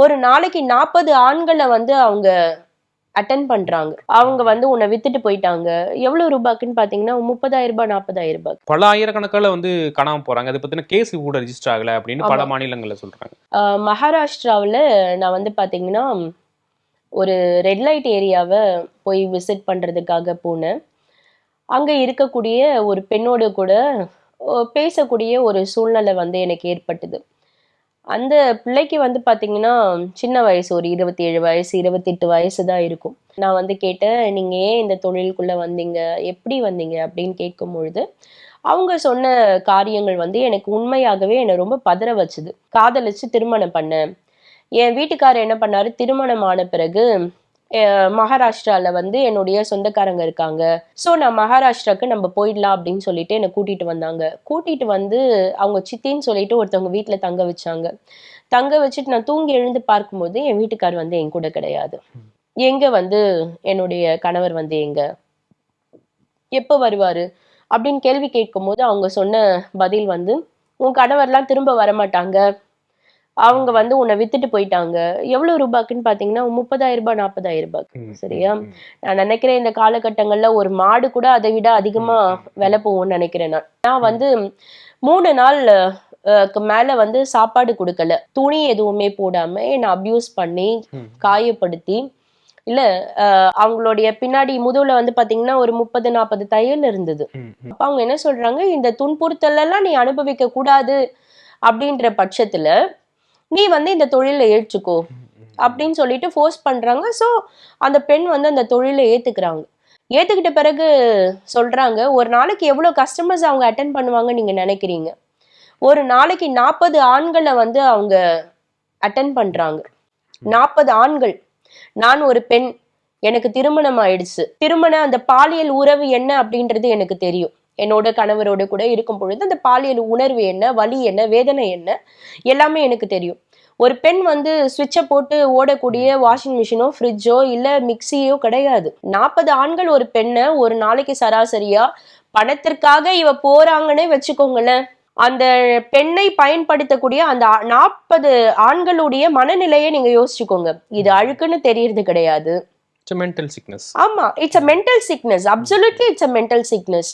ஒரு நாளைக்கு நாற்பது ஆண்களை வந்து அவங்க அட்டன் பண்றாங்க. அவங்க வந்து உன்னை வித்துட்டு போயிட்டாங்க. எவ்வளவு ரூபாய்க்குன்னு பாத்தீங்கன்னா முப்பதாயிரம் ரூபாய் நாற்பதாயிரம் ரூபாய். பல ஆயிரக்கணக்கில் வந்து காணாம போறாங்க. அதை பத்தின கேஸ் கூட ரெஜிஸ்டர் ஆகல அப்படின்னு பல மாநிலங்கள்ல சொல்றாங்க. மகாராஷ்டிராவுல நான் வந்து பாத்தீங்கன்னா ஒரு ரெட் லைட் ஏரியாவை போய் விசிட் பண்றதுக்காக போனேன். அங்க இருக்கக்கூடிய ஒரு பெண்ணோடு கூட பேசக்கூடிய ஒரு சூழ்நிலை வந்து எனக்கு ஏற்பட்டது. அந்த பிள்ளைக்கு வந்து பார்த்தீங்கன்னா சின்ன வயசு ஒரு இருபத்தி ஏழு வயசு இருபத்தெட்டு வயசு தான் இருக்கும். நான் வந்து கேட்டேன் நீங்கள் ஏன் இந்த தொழிலுக்குள்ளே வந்தீங்க? எப்படி வந்தீங்க? அப்படின்னு கேட்கும் பொழுது அவங்க சொன்ன காரியங்கள் வந்து எனக்கு உண்மையாகவே என்னை ரொம்ப பதற வச்சுது. காதலிச்சு திருமணம் பண்ணேன். என் வீட்டுக்காரர் என்ன பண்ணாரு? திருமணம் ஆன பிறகு அஹ், மகாராஷ்டிரால வந்து என்னுடைய சொந்தக்காரங்க இருக்காங்க. ஸோ நான் மகாராஷ்டிராக்கு நம்ம போயிடலாம் அப்படின்னு சொல்லிட்டு என்னை கூட்டிட்டு வந்தாங்க. கூட்டிட்டு வந்து அவங்க சித்தின்னு சொல்லிட்டு ஒருத்தவங்க வீட்டுல தங்க வச்சாங்க. தங்க வச்சுட்டு நான் தூங்கி எழுந்து பார்க்கும்போது என் வீட்டுக்கார் வந்து என் கூட கிடையாது. எங்க வந்து என்னுடைய கணவர் வந்து எங்க? எப்போ வருவாரு? அப்படின்னு கேள்வி கேட்கும்போது அவங்க சொன்ன பதில் வந்து உன் கணவர்லாம் திரும்ப வரமாட்டாங்க. அவங்க வந்து உன்னை வித்துட்டு போயிட்டாங்க. எவ்வளவு ரூபாய்க்குன்னு பாத்தீங்கன்னா முப்பதாயிரம் ரூபாய் நாற்பதாயிரம் ரூபாய்க்கு சரியா? நான் நினைக்கிறேன் இந்த காலகட்டங்கள்ல ஒரு மாடு கூட அதை விட அதிகமா விலை போகும்னு நினைக்கிறேன் நான். நான் வந்து மூணு நாள் மேல வந்து சாப்பாடு கொடுக்கல. துணி எதுவுமே போடாம என்னை அபியூஸ் பண்ணி. காயப்படுத்தி இல்ல அவங்களுடைய பின்னாடி முதுகுல வந்து பாத்தீங்கன்னா ஒரு முப்பது நாற்பது தையல் இருந்தது. அப்ப அவங்க என்ன சொல்றாங்க இந்த துன்புறுத்தல் எல்லாம் நீ அனுபவிக்க கூடாது அப்படின்ற பட்சத்துல நீ வந்து இந்த தொழிலை ஏற்றுக்கோ. அப்படின்னு சொல்லிட்டு ஃபோர்ஸ் பண்ணுறாங்க ஸோ அந்த பெண் வந்து அந்த தொழிலை ஏற்றுக்கிறாங்க ஏற்றுக்கிட்ட பிறகு சொல்கிறாங்க ஒரு நாளைக்கு எவ்வளோ கஸ்டமர்ஸ் அவங்க அட்டன் பண்ணுவாங்க நீங்கள் நினைக்கிறீங்க? ஒரு நாளைக்கு நாற்பது ஆண்களை வந்து அவங்க அட்டன் பண்ணுறாங்க நாற்பது ஆண்கள். நான் ஒரு பெண். எனக்கு திருமணம் ஆயிடுச்சு. திருமண அந்த பாலியல் உறவு என்ன அப்படின்றது எனக்கு தெரியும். என்னோட கணவரோட கூட இருக்கும் பொழுது அந்த பாலியல் உணர்வு என்ன வலி என்ன வேதனை என்ன எல்லாமே எனக்கு தெரியும். ஒரு பெண் வந்து சுவிட்சை போட்டு ஓடக்கூடிய வாஷிங் மிஷினோ ஃப்ரிட்ஜோ இல்ல மிக்சியோ கிடையாது. நாற்பது ஆண்கள் ஒரு பெண்ணை ஒரு நாளைக்கு சராசரியா பணத்திற்காக இவ போறாங்கன்னே வச்சுக்கோங்களேன். அந்த பெண்ணை பயன்படுத்தக்கூடிய அந்த நாற்பது ஆண்களுடைய மனநிலையை நீங்க யோசிச்சுக்கோங்க. இது அழுக்குன்னு தெரியறது கிடையாது. மென்டல் சிக்னஸ் ஆமா it's a mental sickness absolutely it's a mental sickness